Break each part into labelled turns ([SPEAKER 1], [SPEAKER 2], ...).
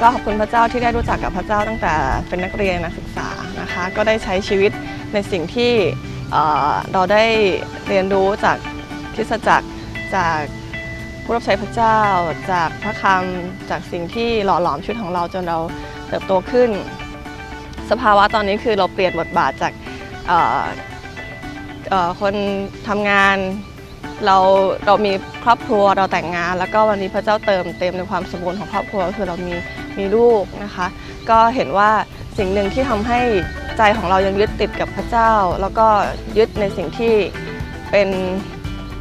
[SPEAKER 1] ก็ขอบคุณพระเจ้าที่ได้รู้จักกับพระเจ้าตั้งแต่เป็นนักเรียนนักศึกษานะคะ ก็ได้ใช้ชีวิตในสิ่งที่เราได้เรียนรู้จากคริสตจักรจากผู้รับใช้พระเจ้า จากพระคำจากสิ่งที่หล่อหลอมชีวิตของเราจนเราเติบโตขึ้น สภาวะตอนนี้คือเราเปลี่ยนบทบาทจากคนทำงานเราเรามีครอบครัวเราแต่งงาน แล้วก็วันนี้พระเจ้าเติมเต็มในความสมบูรณ์ของครอบครัวคือเรามี มีลูกนะคะ ก็เห็นว่าสิ่งหนึ่งที่ทำให้ใจของเรายังยึดติดกับพระเจ้า แล้วก็ยึดในสิ่งที่เป็น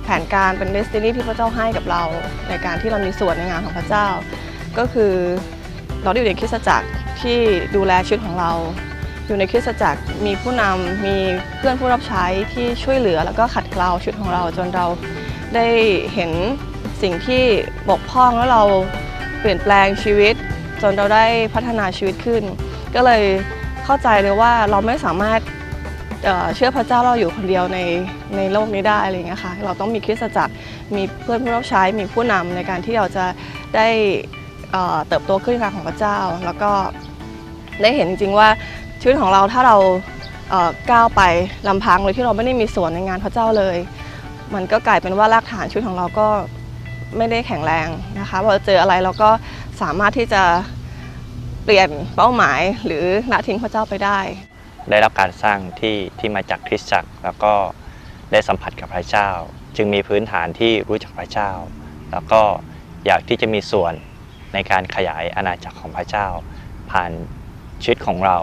[SPEAKER 1] แผนการเป็นเดสตินีที่พระเจ้าให้กับเราในการที่เรามีส่วนในงานของพระเจ้า ก็คือเราได้อยู่ในคริสตจักรที่ดูแลชีวิตของเราอยู่ในคริสตจักรมีผู้นำมีเพื่อนผู้รับใช้ที่ช่วยเหลือแล้วก็ขัดเกลาชีวิตของเราจนเราได้เห็นสิ่งที่บกพร่องแล้วเราเปลี่ยนแปลงชีวิต จนเราได้พัฒนาชีวิตขึ้น ก็เลยเข้าใจเลยว่าเราไม่สามารถเชื่อพระเจ้าเราอยู่คนเดียวในในโลกนี้ได้อะไรเงี้ยค่ะเราต้องมีคริสตจักรมีเพื่อนผู้รับใช้มีผู้นำในการที่เราจะได้เติบโตขึ้นในทางของพระเจ้า แล้วก็ได้เห็นจริงๆว่าชีวิตของเราถ้าเราก้าวไปลำพังโดยที่เราไม่ได้มีส่วนในงานพระเจ้าเลย มันก็กลายเป็นว่ารากฐานชีวิตของเราก็ไม่ได้แข็งแรงนะคะพอเจออะไรเราก็ สามารถที่จะเปลี่ยนเป้าหมายหรือละทิ้งพระเจ้าไปได้
[SPEAKER 2] ได้รับการสร้างที่ที่มาจากคริสตจักร แล้วก็ได้สัมผัสกับพระเจ้า จึงมีพื้นฐานที่รู้จักพระเจ้า แล้วก็อยากที่จะมีส่วนในการขยายอาณาจักรของพระเจ้า ผ่านชีวิตของเรา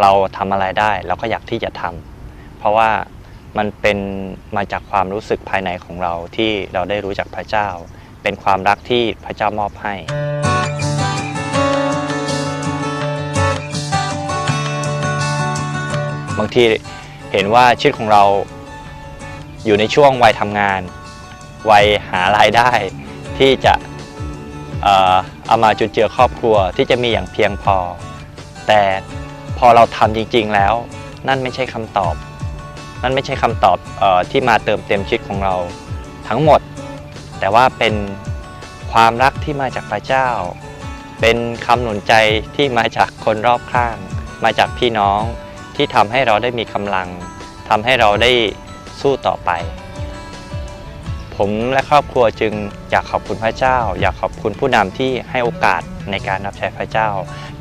[SPEAKER 2] เราทำอะไรได้เราก็อยากที่จะทำเพราะว่ามันเป็นมาจากความรู้สึกภายในของเราที่เราได้รู้จักพระเจ้า เป็นความรักที่พระเจ้ามอบให้ บางทีเห็นว่าชีวิตของเราอยู่ในช่วงวัยทำงาน วัยหารายได้ที่จะเอามาจุนเจือครอบครัวที่จะมีอย่างเพียงพอ แต่พอเราทำจริง ๆแล้ว นั่นไม่ใช่คำตอบ นั่นไม่ใช่คำตอบอที่มาเติมเต็มชีวิตของเราทั้งหมด แต่ว่าเป็นความรักที่มาจากพระเจ้า เป็นคำหนุนใจที่มาจากคนรอบข้าง มาจากพี่น้อง ที่ทำให้เราได้มีกำลังทำให้เราได้สู้ต่อไป ผมและครอบครัวจึงอยากขอบคุณพระเจ้า อยากขอบคุณผู้นำที่ให้โอกาสในการรับใช้พระเจ้า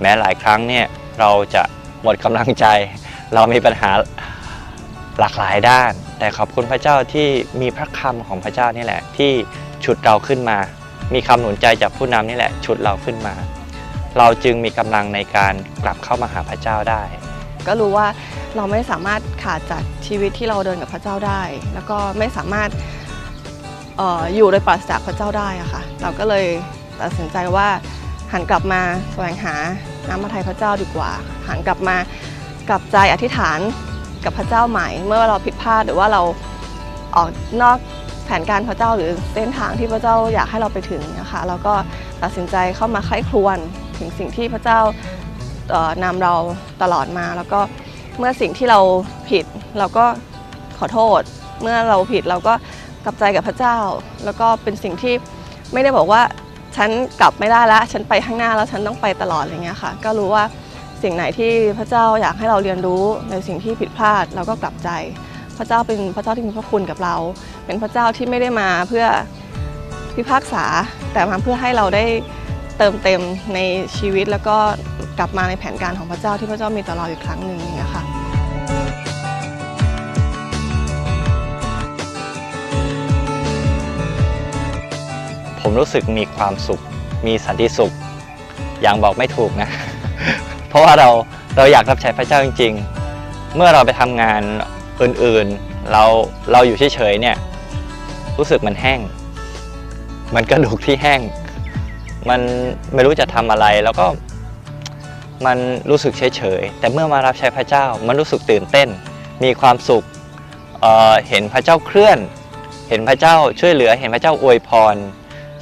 [SPEAKER 2] แม้หลายครั้งเนี่ยเราจะหมดกำลังใจ เรามีปัญหาหลากหลายด้าน แต่ขอบคุณพระเจ้าที่มีพระคำของพระเจ้านี่แหละ ที่ฉุดเราขึ้นมา มีคำหนุนใจจากผู้นำนี่แหละ ฉุดเราขึ้นมา เราจึงมีกำลังในการกลับเข้ามาหาพระเจ้าได้
[SPEAKER 1] ก็รู้ว่าเราไม่สามารถขาดจากชีวิตที่เราเดินกับพระเจ้าได้ แล้วก็ไม่สามารถอออยู่โดยปราศจากพระเจ้าได้อะค่ะ เราก็เลยตัดสินใจว่าหันกลับมาแสวงหาน้ำพระทัยพระเจ้าดีกว่า หันกลับมากลับใจอธิษฐานกับพระเจ้าใหม่ เมื่อเราผิดพลาดหรือว่าเราออกนอกแผนการพระเจ้าหรือเส้นทางที่พระเจ้าอยากให้เราไปถึงนะคะแล้วก็ตัดสินใจเข้ามาใคร่ครวญถึงสิ่งที่พระเจ้า นำเราตลอดมา แล้วก็เมื่อสิ่งที่เราผิดเราก็ขอโทษ เมื่อเราผิดเราก็กลับใจกับพระเจ้า แล้วก็เป็นสิ่งที่ไม่ได้บอกว่าฉันกลับไม่ได้แล้วฉันไปข้างหน้าแล้วฉันต้องไปตลอดอะไรเงี้ยค่ะ ก็รู้ว่าสิ่งไหนที่พระเจ้าอยากให้เราเรียนรู้ในสิ่งที่ผิดพลาดเราก็กลับใจ พระเจ้าเป็นพระเจ้าที่มีพระคุณกับเรา เป็นพระเจ้าที่ไม่ได้มาเพื่อพิพากษาแต่มาเพื่อให้เราได้ เติมเต็มในชีวิตแล้วก็กลับมาในแผนการของพระเจ้าที่พระเจ้ามีต่อเราอีกครั้งหนึ่งอย่างเงี้ยค่ะ
[SPEAKER 2] ผมรู้สึกมีความสุข มีสันติสุข อย่างบอกไม่ถูกนะ เพราะว่าเราเราอยากรับใช้พระเจ้าจริง ๆ เมื่อเราไปทำงานอื่นๆ เราเราอยู่เฉยๆเนี่ย รู้สึกมันแห้ง มันกระดูกที่แห้ง มันไม่รู้จะทำอะไรแล้วก็มันรู้สึกเฉยๆแต่เมื่อมารับใช้พระเจ้ามันรู้สึกตื่นเต้น มีความสุขเเห็นพระเจ้าเคลื่อน เห็นพระเจ้าช่วยเหลือเห็นพระเจ้าอวยพร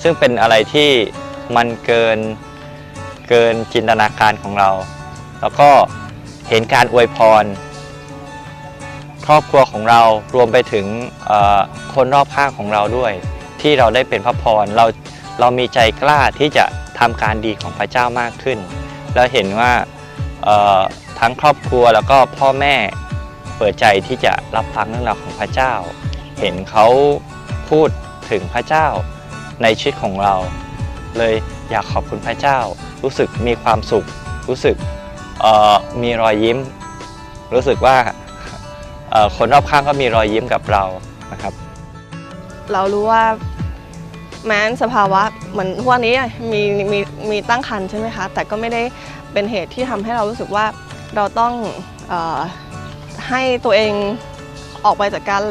[SPEAKER 2] ซึ่งเป็นอะไรที่มันเกินเกินจินตนาการของเรา แล้วก็เห็นการอวยพร ครอบครัวของเรารวมไปถึงคนรอบข้างของเราด้วย ที่เราได้เป็นพระพรเรา เรามีใจกล้าที่จะทำการดีของพระเจ้ามากขึ้นเราเห็นว่าทั้งครอบครัวแล้วก็พ่อแม่เปิดใจที่จะรับฟังเรื่องราวของพระเจ้า เห็นเขาพูดถึงพระเจ้าในชีวิตของเรา เลยอยากขอบคุณพระเจ้า รู้สึกมีความสุข รู้สึกมีรอยยิ้ม รู้สึกว่าคนรอบข้างก็มีรอยยิ้มกับเรานะครับ
[SPEAKER 1] เรารู้ว่า แม้นสภาวะเหมือนทุกวันนี้มีมีมีตั้งครรภ์ใช่ไหมคะ แต่ก็ไม่ได้เป็นเหตุที่ทำให้เรารู้สึกว่าเราต้องออให้ตัวเองออกไปจากการ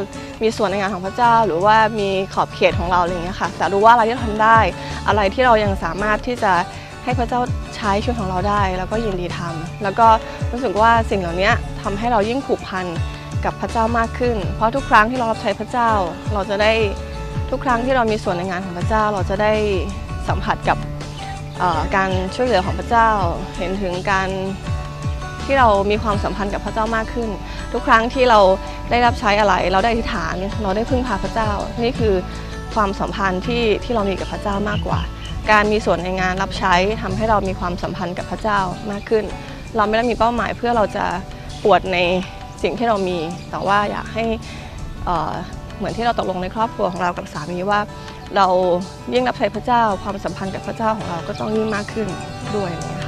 [SPEAKER 1] มีส่วนในงานของพระเจ้า หรือว่ามีขอบเขตของเราอะไรอย่างเงี้ยค่ะแต่รู้ว่าอะไรที่เราทำได้ อะไรที่เรายังสามารถที่จะให้พระเจ้าใช้ชีวิตของเราได้ แล้วก็ยินดีทำแล้วก็รู้สึกว่าสิ่งเหล่านี้ทำให้เรายิ่งผูกพันกับพระเจ้ามากขึ้น เพราะทุกครั้งที่เรารับใช้พระเจ้าเราจะได้ ทุกครั้งที่เรามีส่วนในงานของพระเจ้า เราจะได้สัมผัสกับการช่วยเหลือของพระเจ้า เห็นถึงการที่เรามีความสัมพันธ์กับพระเจ้ามากขึ้น ทุกครั้งที่เราได้รับใช้อะไร เราได้อธิษฐาน เราได้พึ่งพาพระเจ้า นี่คือความสัมพันธ์ที่ที่เรามีกับพระเจ้ามากกว่า การมีส่วนในงานรับใช้ทำให้เรามีความสัมพันธ์กับพระเจ้ามากขึ้น เราไม่ได้มีเป้าหมายเพื่อเราจะปวดในสิ่งที่เรามี แต่ว่าอยากให้ เหมือนที่เราตกลงในครอบครัวของเรากับสามีว่า เรายิ่งรับใช้พระเจ้าความสัมพันธ์กับพระเจ้าของเราก็ต้องยิ่งมากขึ้นด้วยอะไรอย่างเงี้ย